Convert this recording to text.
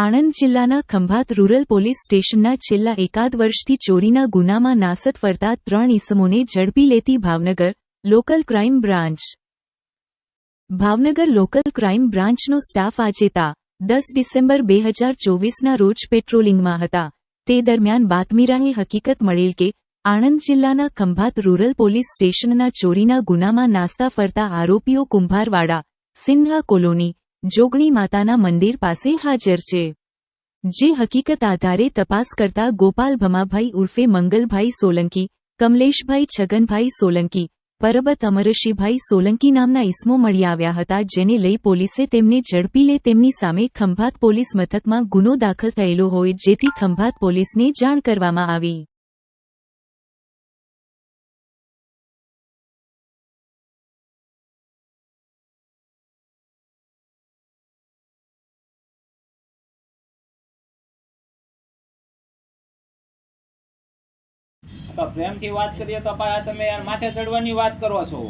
આણંદ જિલ્લાના Khambhat rural police સ્ટેશનના છેલ્લા એકાદ વર્ષથી ચોરીના ગુનામાં નાસત ફરતા ત્રણ ઈસમોને ઝડપી લેતી Bhavnagar local crime branch. Bhavnagar local crime બ્રાન્ચનો staff આજે તા દસ ડિસેમ્બર બે હજાર ચોવીસના રોજ પેટ્રોલિંગમાં હતા. તે દરમિયાન બાતમીરાએ હકીકત મળેલ કે આણંદ જિલ્લાના ખંભાત રૂરલ પોલીસ સ્ટેશનના ચોરીના ગુનામાં નાસ્તા ફરતા આરોપીઓ કુંભારવાડા, સિન્હા કોલોની જોગણી માતાના મંદિર પાસે હાજર છે. જે હકીકત આધારે તપાસ કરતા ગોપાલ ભમાભાઈ ઉર્ફે મંગલભાઈ સોલંકી, કમલેશભાઈ છગનભાઈ સોલંકી, પરબત અમરશીભાઈ સોલંકી નામના ઇસમો મળી આવ્યા હતા જેને લઈ પોલીસે તેમને ઝડપી લે તેમની સામે ખંભાત પોલીસ મથકમાં ગુનો દાખલ થયેલો હોય જેથી ખંભાત પોલીસને જાણ કરવામાં આવી. તો પ્રેમથી વાત કરીએ તો પાછા તમે યાર માથે ચડવાની વાત કરો છો.